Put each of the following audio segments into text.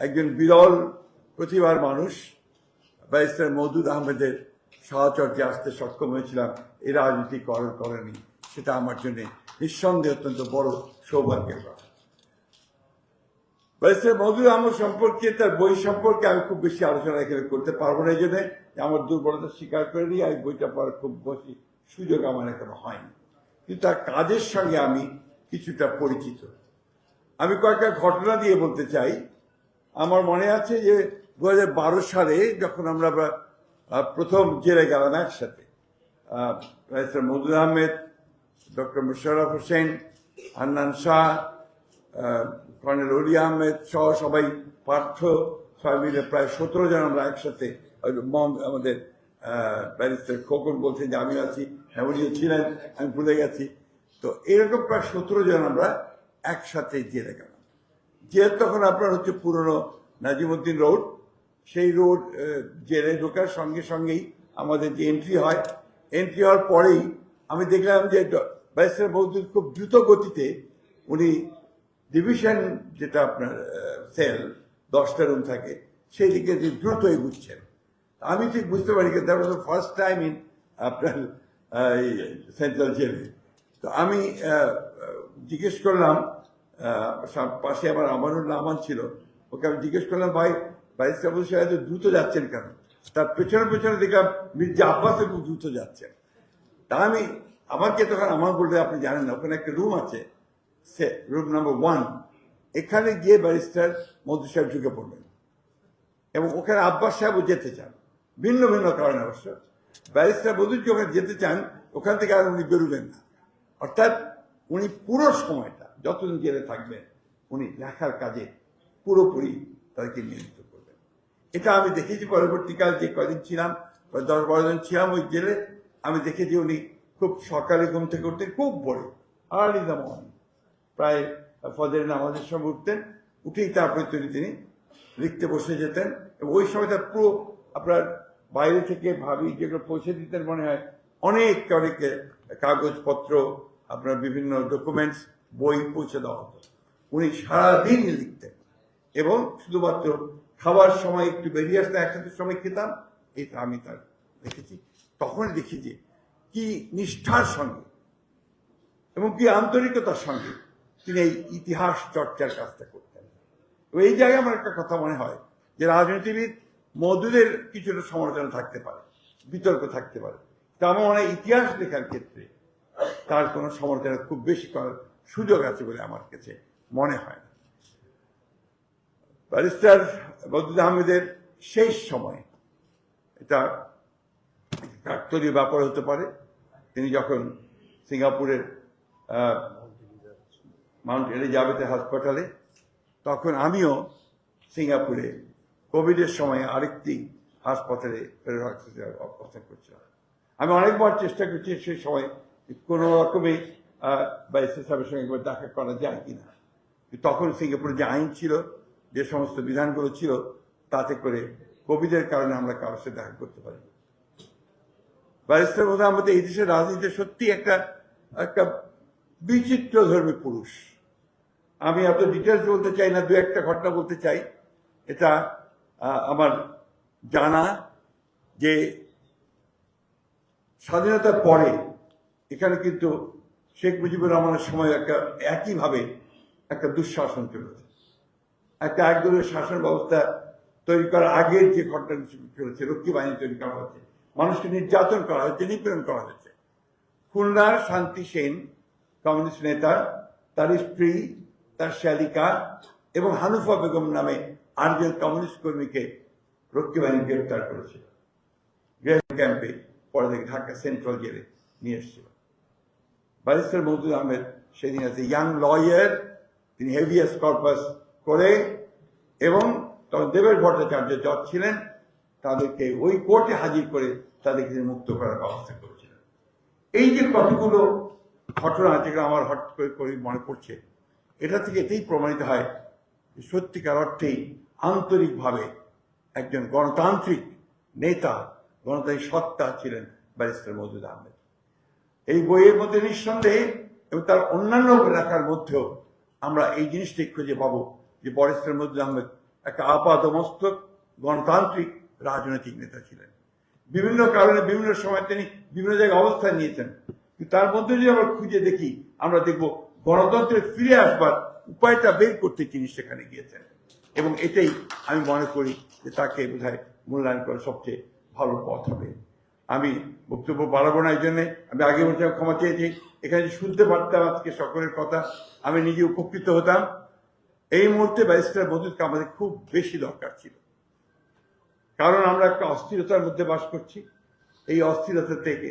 একজন বিরল প্রতিভার মানুষ, ব্যারিস্টার মৌদুদ আহমেদের সাহচর্যে আসতে সক্ষম হয়েছিলাম। এই রাজনীতি করার করেনি। সেটা আমার জন্য নিঃসন্দেহে অত্যন্ত বড় সৌভাগ্যের কথা ব্যারিস্টার মৌদুদ আহমদ সম্পর্কে, তার বই সম্পর্কে আমি খুব বেশি আলোচনা এখানে করতে পারব না, এই জন্য আমার দুর্বলতা স্বীকার করে নিই। আমি বইটা পড়ার খুব বেশি সুযোগ আমার এখনও হয়নি। কিন্তু তার কাজের সঙ্গে আমি কিছুটা পরিচিত। আমি কয়েকটা ঘটনা দিয়ে বলতে চাই। আমার মনে আছে যে দু হাজার বারো সালে যখন আমরা প্রথম জেলে গেলাম একসাথে মজুর আহমেদ, ডক্টর মুশারফ হোসেন হান্নান শাহ কর্নেল অলি আহমেদ সহ সবাই পার্থ, সবাই মিলে প্রায় সতেরো জন আমরা একসাথে আমাদের ব্যারিস্টার খোকন বলছেন যে আমি আছি হ্যাঁ ছিলেন, আমি ভুলে গেছি। তো এরকম প্রায় সতেরো জন আমরা একসাথে জেলে গেলাম। জেল তখন আপনার হচ্ছে পুরনো নাজিমুদ্দিন রোড, সেই রোড জেলে ঢোকার সঙ্গে সঙ্গেই আমাদের যে এন্ট্রি হয়। এন্ট্রি হওয়ার পরেই আমি দেখলাম যে ব্যারিস্টার বৌদ্ধ খুব দ্রুত গতিতে উনি ডিভিশন যেটা আপনার সেল দশটা রুম থাকে, সেই দিকে যে দ্রুত এগুচ্ছেন। আমি ঠিক বুঝতে পারি that was first time in আপনার সেন্ট্রাল জেলে তো আমি জিজ্ঞেস করলাম পাশে আমার আমানুল্লাহ আমান ছিল। ওকে আমি জিজ্ঞেস করলাম, ভাই ব্যারিস্টার আবুল সাহেব দ্রুত যাচ্ছেন কেন? তার পেছনে পেছনে দেখলাম মির্জা আব্বাস খুব দ্রুত যাচ্ছেন। তা আমি আমাকে তখন আমার বলতে আপনি জানেন না, ওখানে একটা রুম আছে, সে রুম নাম্বার ওয়ান এখানে গিয়ে ব্যারিস্টার মধু সাহেব ঢুকে পড়লেন এবং ওখানে আব্বাস সাহেবও যেতে চান, ভিন্ন ভিন্ন কারণে অবশ্য। ব্যারিস্টার মধুর যখন যেতে চান, ওখান থেকে আর উনি বেরোবেন না। অর্থাৎ উনি পুরো সময়টা যতদিন জেলে থাকবেন উনি লেখার কাজে পুরোপুরি তাদেরকে নিয়োজিত করবেন। এটা আমি দেখেছি, পরবর্তীকাল যে কদিন ছিলাম দশ বারো দিন ছিলাম ওই জেলে, আমি দেখেছি উনি খুব সকালে ঘুম থেকে উঠতেন, খুব বড় আর্লি মর্নিং। প্রায় ফজরের নামাজের সময় উঠতেন, উঠেই তারপরে তিনি তিনি লিখতে বসে যেতেন এবং ওই সময়টা পুরো আপনার বাইরে থেকে ভাবি, যেগুলো পৌঁছে দিতেন মনে হয় অনেক অনেক কাগজপত্র, আপনার বিভিন্ন ডকুমেন্টস বই পৌঁছে দেওয়া হতো। উনি সারাদিন লিখতেন এবং শুধুমাত্র খাওয়ার সময় একটু বেরিয়ে আসতে, একসাথে সময় খেতাম, এটা আমি তার দেখেছি। তখন দেখি যে কি নিষ্ঠার সঙ্গে এবং কি আন্তরিকতার সঙ্গে তিনি এই ইতিহাস চর্চার কাজটা করতেন। এই জায়গায় আমার একটা কথা মনে হয় যে রাজনীতিবিদ মধুদের কিছুটা সমালোচনা থাকতে পারে, বিতর্ক থাকতে পারে। তা আমার মনে হয় ইতিহাস লেখার ক্ষেত্রে তার কোনো সমালোচনা খুব বেশি করার সুযোগ আছে বলে আমার কাছে মনে হয় ব্যারিস্টার বদুল আহমেদের শেষ সময় এটা কাকতলীয় ব্যাপার হতে পারে। তিনি যখন সিঙ্গাপুরের মাউন্ট এলিজাবেথ হাসপাতালে, তখন আমিও সিঙ্গাপুরে কোভিডের সময় আরেকটি হাসপাতালে ফেরোহাক্সিসে অবস্থান করছিলাম। আমি অনেকবার চেষ্টা করছি সেই সময়, কোনো ব্যারিস্টার সাহেবের সঙ্গে একবার দেখা করা যায় কিনা। তখন সিঙ্গাপুরে যে আইন ছিল, যে সমস্ত বিধানগুলো ছিল, তাতে করে কোভিডের কারণে আমরা কারোর সাথে দেখা করতে পারি ব্যারিস্টার বোধ আমাদের এই দেশের রাজনীতিতে সত্যি একটা একটা বিচিত্র ধর্মী পুরুষ। আমি এত ডিটেলস বলতে চাই না, দু একটা ঘটনা বলতে চাই। এটা আমার জানা যে স্বাধীনতার পরে এখানে কিন্তু শেখ মুজিবুর রহমানের সময় একটা একইভাবে একটা দুঃশাসন চলেছে একটা একদলের শাসন ব্যবস্থা তৈরি করার আগের যে ঘটনা চলেছে, রক্ষী বাহিনী তৈরি করা হচ্ছে মানুষকে নির্যাতন করা হচ্ছে নিপীড়ন করা হচ্ছে খুলনার শান্তি সেন, কমিউনিস্ট নেতা, তার স্ত্রী, তার শ্যালিকা এবং হানুফা বেগম নামে আটজন কমিউনিস্ট কর্মীকে রক্ষী বাহিনী গ্রেপ্তার করেছিল গ্রেপ্তার ক্যাম্পে পরে ঢাকা সেন্ট্রাল জেলে নিয়ে এসেছিল। ব্যারিস্টার মজুদ আহমেদ সেদিন আছে ইয়াং লয়ার তিনি হেভিয়াস কর্পাস করে এবং তখন দেবের ভট্টাচার্য জজ ছিলেন, তাদেরকে ওই কোর্টে হাজির করে তাদেরকে তিনি মুক্ত করার ব্যবস্থা করেছিলেন। এই যে কতগুলো ঘটনা যেগুলো আমার হট করে করে মনে পড়ছে, এটা থেকে এটাই প্রমাণিত হয় সত্যিকার অর্থেই আন্তরিকভাবে একজন গণতান্ত্রিক নেতা, গণতান্ত্রিক সত্তা ছিলেন ব্যারিস্টার মজুদ আহমেদ এই বইয়ের মধ্যে নিঃসন্দেহে এবং তার অন্যান্য লেখার মধ্যেও আমরা এই জিনিসটি খুঁজে পাবো যে বরিস্টার মজুদ আহমেদ একটা আপাদমস্তক, গণতান্ত্রিক, রাজনৈতিক নেতা ছিলেন। বিভিন্ন কারণে বিভিন্ন সময় তিনি বিভিন্ন জায়গায় অবস্থান নিয়েছেন। তার মধ্যে যদি আমরা খুঁজে দেখি, আমরা দেখব গণতন্ত্রে ফিরে আসবার উপায়টা বের করতে তিনি সেখানে গিয়েছেন। এবং এটাই আমি মনে করি যে তাকে বোধহয় মূল্যায়ন করা সবচেয়ে ভালো পথ হবে। আমি বক্তব্য বাড়াবো না, এই জন্যে আমি আগে বলতে ক্ষমা চেয়েছি। এখানে শুনতে পারতাম আজকে সকলের কথা, আমি নিজে উপকৃত হতাম। এই মুহূর্তে ব্যারিস্টার মজুদকে আমাদের খুব বেশি দরকার ছিল। কারণ আমরা একটা অস্থিরতার মধ্যে বাস করছি। এই অস্থিরতা থেকে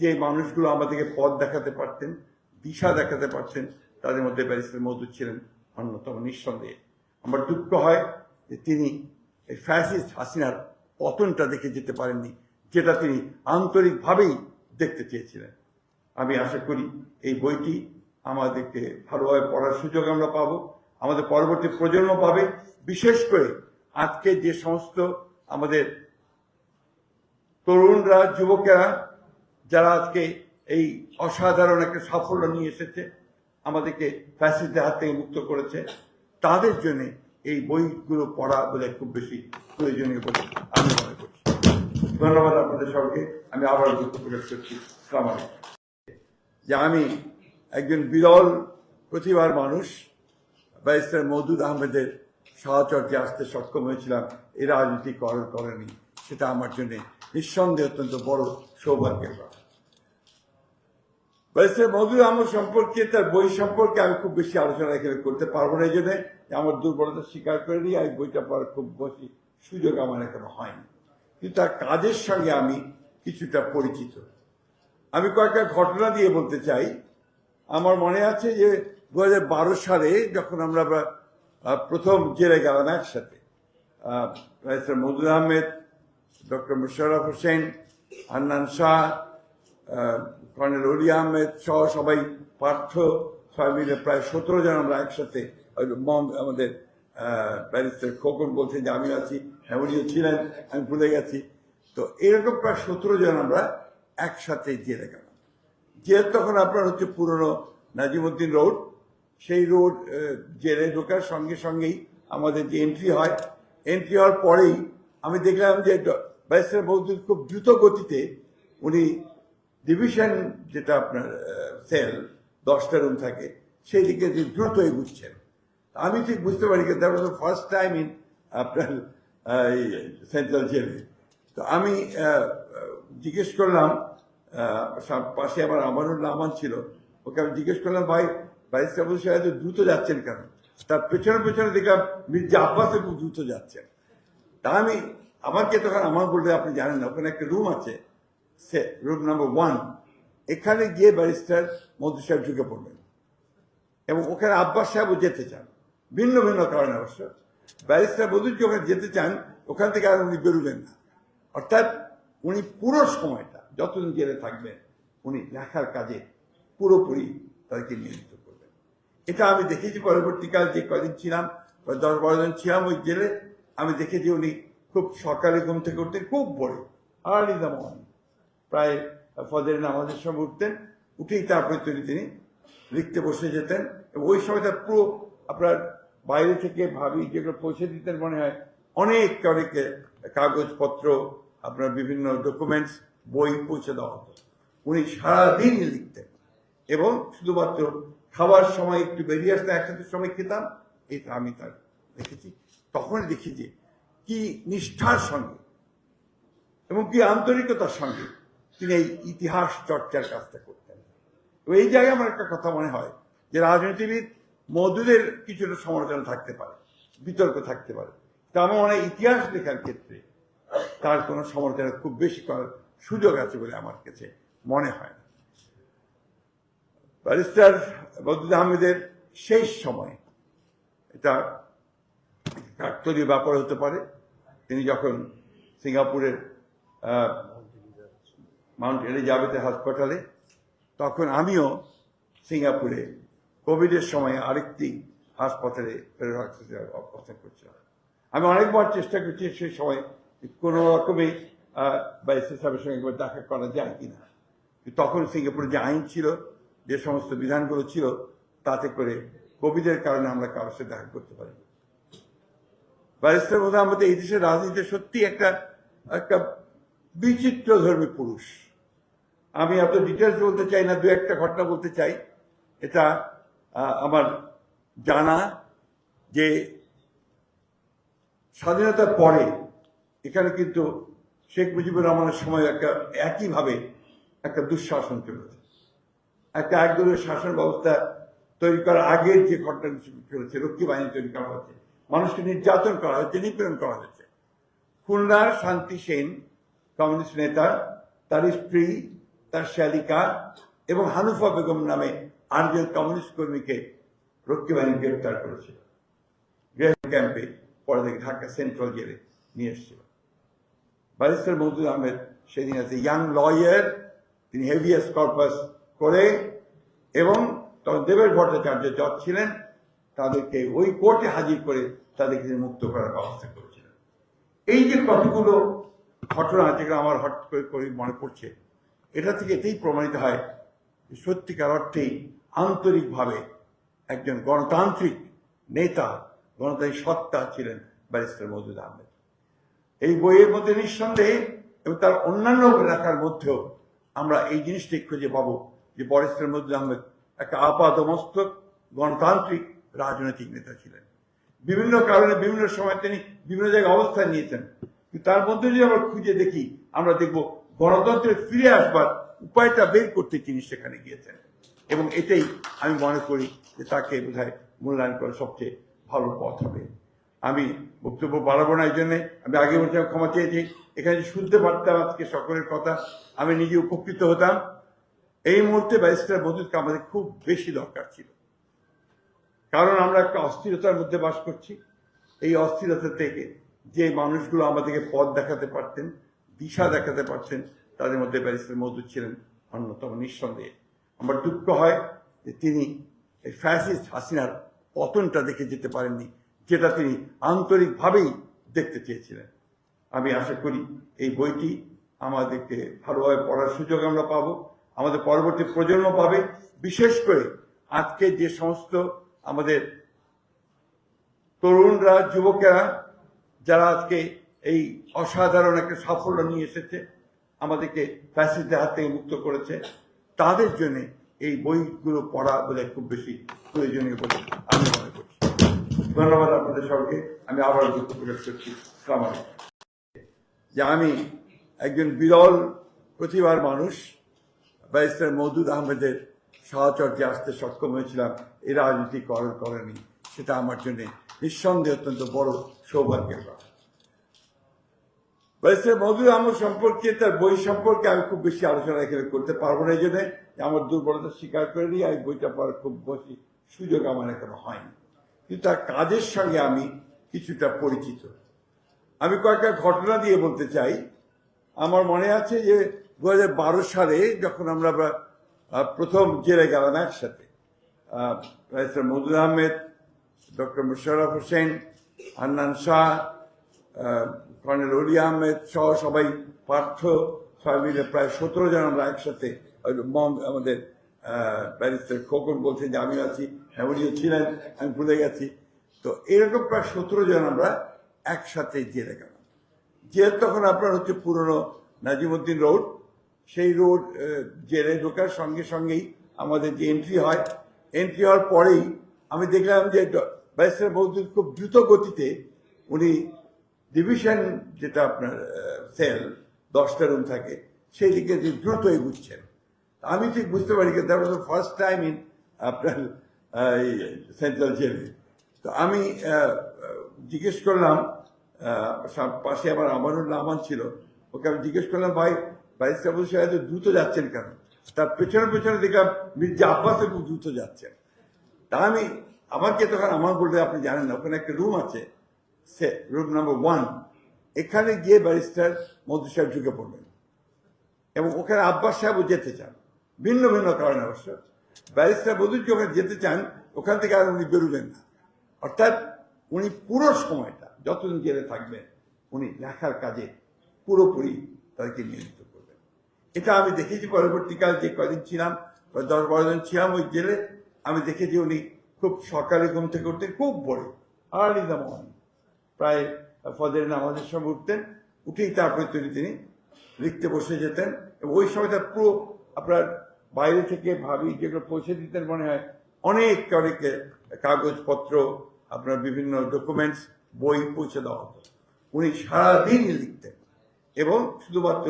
যে মানুষগুলো আমাদেরকে পথ দেখাতে পারতেন, দিশা দেখাতে পারতেন, তাদের মধ্যে ব্যারিস্টার মজুদ ছিলেন অন্যতম নিঃসন্দেহে। আমার দুঃখ হয় যে তিনি এই ফ্যাসিস্ট হাসিনার পতনটা দেখে যেতে পারেননি। যেটা তিনি আন্তরিকভাবেই দেখতে চেয়েছিলেন। আমি আশা করি এই বইটি আমাদেরকে ভালোভাবে পড়ার সুযোগ আমরা পাবো। আমাদের পরবর্তী প্রজন্ম পাবে। বিশেষ করে আজকে যে সমস্ত আমাদের তরুণরা, যুবকেরা, যারা আজকে এই অসাধারণ একটা সাফল্য নিয়ে এসেছে, আমাদেরকে ফ্যাসিস্টদের হাত থেকে মুক্ত করেছে, তাদের জন্য এই বইগুলো পড়া বলে খুব বেশি প্রয়োজনীয় বলে আমি মনে করছি। ধন্যবাদ আপনাদের সবাইকে। আমি আবার দুঃখ প্রকাশ করছি। সালাম যে আমি একজন বিরল প্রতিভার মানুষ, ব্যারিস্টার মৌদুদ আহমেদের সাহচর্যে আসতে সক্ষম হয়েছিলাম। এই রাজনীতি করার করেনি সেটা আমার জন্য নিঃসন্দেহে অত্যন্ত বড় সৌভাগ্যের কথা। ব্যারিস্টার মৌদুদ আহমদ সম্পর্কে, তার বই সম্পর্কে আমি খুব বেশি আলোচনা এখানে করতে পারব না এই জন্য। আমার দুর্বলতা স্বীকার করে নিয়ে এই বইটা পড়ার খুব বেশি সুযোগ আমার এখনও হয়নি। কিন্তু তার কাজের সঙ্গে আমি কিছুটা পরিচিত। আমি কয়েকটা ঘটনা দিয়ে বলতে চাই। আমার মনে আছে যে দু বারো সালে যখন আমরা প্রথম জেলে গেলাম একসাথে মজুর আহমেদ, ডক্টর মুশারফ হোসেন, হান্নান শাহ কর্নেল অলি আহমেদ সহ সবাই পার্থ, সবাই মিলে প্রায় সতেরো জন আমরা একসাথে আমাদের ব্যারিস্টার খোকন বলছেন যে আমি আছি। উনিও ছিলেন, আমি ভুলে গেছি। তো এরকম প্রায় সতেরো জন আমরা একসাথে জেলে গেলাম। জেল তখন আপনার হচ্ছে পুরনো নাজিমুদ্দিন রোড। সেই রোড জেলে ঢোকার সঙ্গে সঙ্গেই আমাদের যে এন্ট্রি হয়। এন্ট্রি হওয়ার পরেই আমি দেখলাম যে ব্যারিস্টার বৌদ্ধ খুব দ্রুত গতিতে উনি ডিভিশন যেটা আপনার সেল দশটা রুম থাকে, সেই দিকে দ্রুত এগুচ্ছেন। আমি ঠিক বুঝতে পারি ওয়াজ ফার্স্ট টাইম ইন আপনার সেন্ট্রাল জেলে তো আমি জিজ্ঞেস করলাম পাশে আমার আমানুর রহমান ছিল, ওকে আমি জিজ্ঞেস করলাম, ভাই ব্যারিস্টার আবুল সাহেব দ্রুত যাচ্ছেন কেন? তার পেছনে পেছনে দেখলাম মির্জা আব্বাস খুব দ্রুত যাচ্ছেন। তা আমি আমাকে তখন আমার বলতে আপনি জানেন না, ওখানে একটা রুম আছে, সে রুম নাম্বার ওয়ান। এখানে গিয়ে ব্যারিস্টার মধু সাহেব ঢুকে পড়বেন এবং ওখানে আব্বাস সাহেবও যেতে চান, ভিন্ন ভিন্ন কারণে অবশ্য। ব্যারিস্টার মধুর যখন যেতে চান, ওখান থেকে আর উনি বেরোবেন না। অর্থাৎ উনি পুরো সময়টা, যতদিন জেলে থাকবেন, উনি লেখার কাজে পুরোপুরি তাদেরকে নিয়োজিত করবেন। এটা আমি দেখেছি, পরবর্তীকাল যে কদিন ছিলাম দশ বারো জন ছিলাম ওই জেলে, আমি দেখেছি উনি খুব সকালে ঘুম থেকে উঠতেন, খুব ভোরে, আর্লি দ্য প্রায় ফজর নামাজের সময় উঠতেন, উঠেই তারপরে তিনি তিনি লিখতে বসে যেতেন ওই সময় তার পুরো আপনার বাইরে থেকে ভাবি, যেগুলো পৌঁছে দিতেন মনে হয়, অনেক অনেক কাগজপত্র, আপনার বিভিন্ন ডকুমেন্টস বই পৌঁছে দেওয়া হতো। উনি সারাদিন লিখতেন এবং শুধুমাত্র খাবার সময় একটু বেরিয়ে আসতে একসাথে সময় খেতাম, এটা আমি তার দেখেছি। তখন দেখেছি কি নিষ্ঠার সঙ্গে এবং কি আন্তরিকতার সঙ্গে তিনি এই ইতিহাস চর্চার কাজটা করতেন। এই জায়গায় আমার একটা কথা মনে হয় যে রাজনীতিবিদ মধুদের কিছুটা সমালোচনা থাকতে পারে, বিতর্ক থাকতে পারে। তা মনে ইতিহাস লেখার ক্ষেত্রে তার কোনো সমালোচনা খুব বেশি করার সুযোগ আছে বলে আমার কাছে মনে হয় ব্যারিস্টার বদুদ আহমেদের শেষ সময় এটা কাকতলীয় ব্যাপার হতে পারে। তিনি যখন সিঙ্গাপুরের মাউন্ট এলিজাবেথের হাসপাতালে, তখন আমিও সিঙ্গাপুরে কোভিডের সময় আরেকটি হাসপাতালে অবস্থান করছিলাম। আমি অনেকবার চেষ্টা করছি সেই সময় কোনো রকমে সাহেবের সঙ্গে একবার দেখা করা যায় কিনা। তখন সিঙ্গাপুরে যে আইন ছিল, যে সমস্ত বিধানগুলো ছিল, তাতে করে কোভিডের কারণে আমরা কারোর সাথে দেখা করতে পারি ব্যারিস্টার মোহাম্মদ আমাদের এই দেশের রাজনীতিতে সত্যি একটা একটা বিচিত্র ধর্মী পুরুষ। আমি এত ডিটেলস বলতে চাই না, দু একটা ঘটনা বলতে চাই। এটা আমার জানা যে স্বাধীনতার পরে এখানে কিন্তু শেখ মুজিবুর রহমানের সময় একটা একইভাবে একটা দুঃশাসন চলেছে একটা একদলীয় শাসন ব্যবস্থা তৈরি করার আগের যে ঘটনা চলেছে, রক্ষী বাহিনী তৈরি করা হয়েছে, মানুষকে নির্যাতন করা হয়েছে, নিপীড়ন করা হয়েছে। খুলনার শান্তি সেন কমিউনিস্ট নেতা, তার স্ত্রী, তার শ্যালিকা এবং হানুফা বেগম নামে আটজন কমিউনিস্ট কর্মীকে রক্ষী বাহিনী গ্রেপ্তার করেছিল। ক্যাম্পে পরে থেকে ঢাকা সেন্ট্রাল জেলে নিয়ে এসেছিল। ব্যারিস্টার মহদুদ আহমেদ সেদিন আছে ইয়াং লয়ার, তিনি হেভিয়াস কর্পাস করে এবং তখন দেবের ভট্টাচার্য জজ ছিলেন, তাদেরকে ওই কোর্টে হাজির করে তাদেরকে তিনি মুক্ত করার ব্যবস্থা করেছিলেন। এই যে কতগুলো ঘটনা যেগুলো আমার হট করে মনে পড়ছে, এটা থেকে এটাই প্রমাণিত হয় সত্যিকার অর্থেই আন্তরিকভাবে একজন গণতান্ত্রিক নেতা, গণতান্ত্রিক সত্তা ছিলেন ব্যারিস্টার মজুদ আহমেদ। এই বইয়ের মধ্যে নিঃসন্দেহে এবং তার অন্যান্য লেখার মধ্যেও আমরা এই জিনিসটি খুঁজে পাবো যে বরিস্টার মজুদ আহমেদ একটা আপাদমস্তক গণতান্ত্রিক রাজনৈতিক নেতা ছিলেন। বিভিন্ন কারণে বিভিন্ন সময় তিনি বিভিন্ন জায়গায় অবস্থান নিয়েছেন। তার মধ্যে যদি আমরা খুঁজে দেখি, আমরা দেখব গণতন্ত্রে ফিরে আসবার উপায়টা বের করতে তিনি সেখানে গিয়েছেন। এবং এটাই আমি মনে করি যে তাকে বোধহয় মূল্যায়ন করা সবচেয়ে ভালো পথ হবে। আমি বক্তব্য বাড়াবো না এই জন্য আমি আগে বলছিলাম, ক্ষমা চেয়েছি। এখানে শুনতে পারতাম আজকে সকলের কথা, আমি নিজে উপকৃত হতাম। এই মুহূর্তে ব্যারিস্টার মজুদকে আমাদের খুব বেশি দরকার ছিল। কারণ আমরা একটা অস্থিরতার মধ্যে বাস করছি। এই অস্থিরতা থেকে যে মানুষগুলো আমাদেরকে পথ দেখাতে পারতেন, দিশা দেখাতে পারতেন, তাদের মধ্যে ব্যারিস্টার মজুদ ছিলেন অন্যতম নিঃসন্দেহে। আমার দুঃখ হয় যে তিনি এই ফ্যাসিস্ট হাসিনার পতনটা দেখে যেতে পারেননি, যেটা তিনি আন্তরিকভাবেই দেখতে চেয়েছিলেন। আমি আশা করি এই বইটি আমাদেরকে ভালোভাবে পড়ার সুযোগ আমরা পাবো। আমাদের পরবর্তী প্রজন্ম পাবে, বিশেষ করে আজকে যে সমস্ত আমাদের তরুণরা, যুবকেরা, যারা আজকে এই অসাধারণ একটা সাফল্য নিয়ে এসেছে, আমাদেরকে ফ্যাসিস্টের হাত থেকে মুক্ত করেছে। তাদের জন্য এই বইগুলো পড়া বলে খুব বেশি প্রয়োজনীয় বলে আমি মনে করছি। ধন্যবাদ আপনাদের সবকে আমি আবার দুঃখ প্রকাশ করছি। আলাইকুম। যে আমি একজন বিরল প্রতিভার মানুষ, ব্যারিস্টার মৌদুদ আহমেদের সাহচর্যে আসতে সক্ষম হয়েছিলাম। এই রাজনীতি করেন করেনি সেটা আমার জন্য নিঃসন্দেহে অত্যন্ত বড় সৌভাগ্যের কথা। ব্যারিস্টার মৌদুদ আহমদ সম্পর্কে, তার বই সম্পর্কে আমি খুব বেশি আলোচনা এখানে করতে পারব না এই জন্য। আমার দুর্বলতা স্বীকার করে নিই আমি বইটা পড়ার খুব বেশি সুযোগ আমার এখনও হয়নি। কিন্তু তার কাজের সঙ্গে আমি কিছুটা পরিচিত। আমি কয়েকটা ঘটনা দিয়ে বলতে চাই। আমার মনে আছে যে দু হাজার বারো সালে যখন আমরা প্রথম জেলে গেলাম একসাথে barrister Moudud Ahmed, doctor Musharraf Hossain, Hannan Shah colonel Oli Ahmed সহ সবাই পার্থ সবাই মিলে প্রায় সতেরো জন আমরা একসাথে আমাদের ব্যারিস্টার খোকন বলছেন যে আমিও আছি হ্যাঁ উনিও ছিলেন, আমি ভুলে গেছি। তো এরকম প্রায় সতেরো জন আমরা একসাথে জেলে গেলাম। জেল তখন আপনার হচ্ছে পুরনো নাজিমুদ্দিন রোড। সেই রোড জেলে ঢোকার সঙ্গে সঙ্গেই আমাদের যে এন্ট্রি হয় এন্ট্রি হওয়ার পরেই আমি দেখলাম যে ব্যারিস্টার বৌদ্ধ খুব দ্রুত গতিতে উনি ডিভিশন যেটা আপনার সেল দশটা রুম থাকে, সেই দিকে যে দ্রুত এগুচ্ছেন। আমি ঠিক বুঝতে পারি that was the first time in আপনার সেন্ট্রাল জেলে তো আমি জিজ্ঞেস করলাম পাশে আমার আমানুল্লাহ আমান ছিল, ওকে আমি জিজ্ঞেস করলাম, ভাই, ব্যারিস্টার বলছে এত দ্রুত যাচ্ছেন কেন? তার পেছনে পেছনে দেখলাম মির্জা আব্বাস খুব দ্রুত যাচ্ছেন। তা আমি, আমাকে তখন আমার বলতে আপনি জানেন না, ওখানে একটা রুম আছে রুম নাম্বার ওয়ান এখানে গিয়ে ব্যারিস্টার মন্ত্রী সাহেব ঢুকে পড়বেন। এবং ওখানে আব্বাস সাহেবও যেতে চান। ভিন্ন ভিন্ন কারণে অবশ্য। ব্যারিস্টার বদুল ওখানে যেতে চান, ওখান থেকে আর উনি বেরোবেন না। অর্থাৎ উনি পুরো সময়টা, যতদিন জেলে থাকবেন, উনি লেখার কাজে পুরোপুরি তাদেরকে নিয়োজিত করবেন। এটা আমি দেখেছি পরবর্তীকাল, যে কদিন ছিলাম দশ বারো জন ছিলাম ওই জেলে। আমি দেখেছি উনি খুব সকালে ঘুম থেকে উঠতে খুব বড় আর্লি দ্য মর্নিং প্রায় ফজরের নামাজের সময় উঠতেন, উঠেই তারপরে তিনি তিনি লিখতে বসে যেতেন এবং ওই সময় তার পুরো আপনার বাইরে থেকে ভাবি যেগুলো পৌঁছে দিতেন মনে হয় অনেক অনেক কাগজপত্র, আপনার বিভিন্ন ডকুমেন্টস বই পৌঁছে দেওয়া হতো। উনি সারাদিন লিখতেন এবং শুধুমাত্র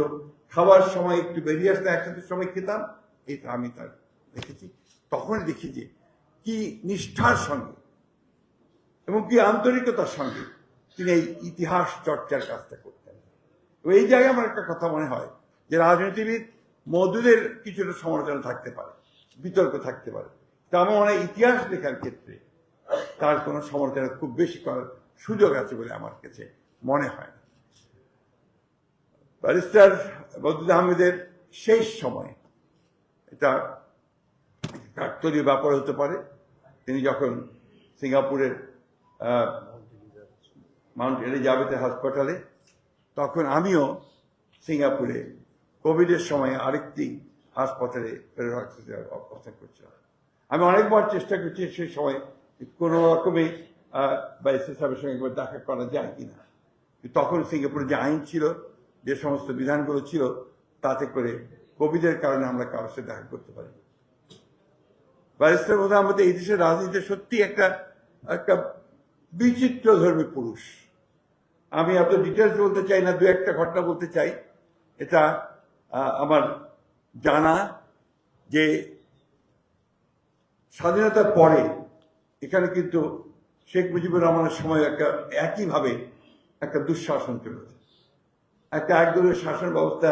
খাওয়ার সময় একটু বেরিয়ে আসতে একসাথে সময় খেতাম, এটা আমি তার দেখেছি। তখন দেখি যে কি নিষ্ঠার সঙ্গে এবং কি আন্তরিকতার সঙ্গে তিনি এই ইতিহাস চর্চার কাজটা করতেন। তো এই জায়গায় আমার একটা কথা মনে হয় যে রাজনীতিবিদ মধুদের কিছুটা সমালোচনা থাকতে পারে, বিতর্ক থাকতে পারে। তা আমার মনে হয় ইতিহাস লেখার ক্ষেত্রে তার কোনো সমালোচনা খুব বেশি করার সুযোগ আছে বলে আমার কাছে মনে হয় না। ব্যারিস্টার বদরুল আহমেদের শেষ সময় এটা কাকতলীয় ব্যাপার হতে পারে। তিনি যখন সিঙ্গাপুরের মাউন্ট এলিজাবেথ হাসপাতালে তখন আমিও সিঙ্গাপুরে কোভিডের সময় আরেকটি হাসপাতালে অবস্থান করছিলাম। আমি অনেকবার চেষ্টা করছি সেই সময় কোনো রকমে সাহেবের সঙ্গে একবার দেখা করা যায় কিনা। তখন সিঙ্গাপুরে যে আইন ছিল, যে সমস্ত বিধানগুলো ছিল, তাতে করে কোভিডের কারণে আমরা কারোর সাথে দেখা করতে পারি ব্যারিস্টার বোধহয় আমাদের এই দেশের রাজনীতিতে সত্যি একটা একটা বিচিত্র ধর্মী পুরুষ। আমি এত ডিটেলস বলতে চাই না, দু একটা ঘটনা বলতে চাই। এটা আমার জানা যে স্বাধীনতার পরে এখানে কিন্তু শেখ মুজিবুর রহমানের সময় একটা একইভাবে একটা দুঃশাসন চলেছে। একটা একদলীয় শাসন ব্যবস্থা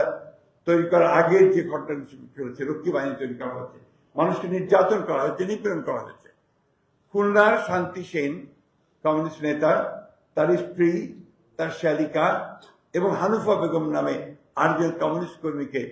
তৈরি করার আগের যে ঘটনা চলেছে, রক্ষী বাহিনী তৈরি করা হচ্ছে মানুষকে নির্যাতন করা হচ্ছে নিপীড়ন করা হচ্ছে খুলনার শান্তি সেন, কমিউনিস্ট নেতা, তার স্ত্রী তার শালিকা এবং হানুফা বেগম নামে আটজন কমিউনিস্ট কর্মীকে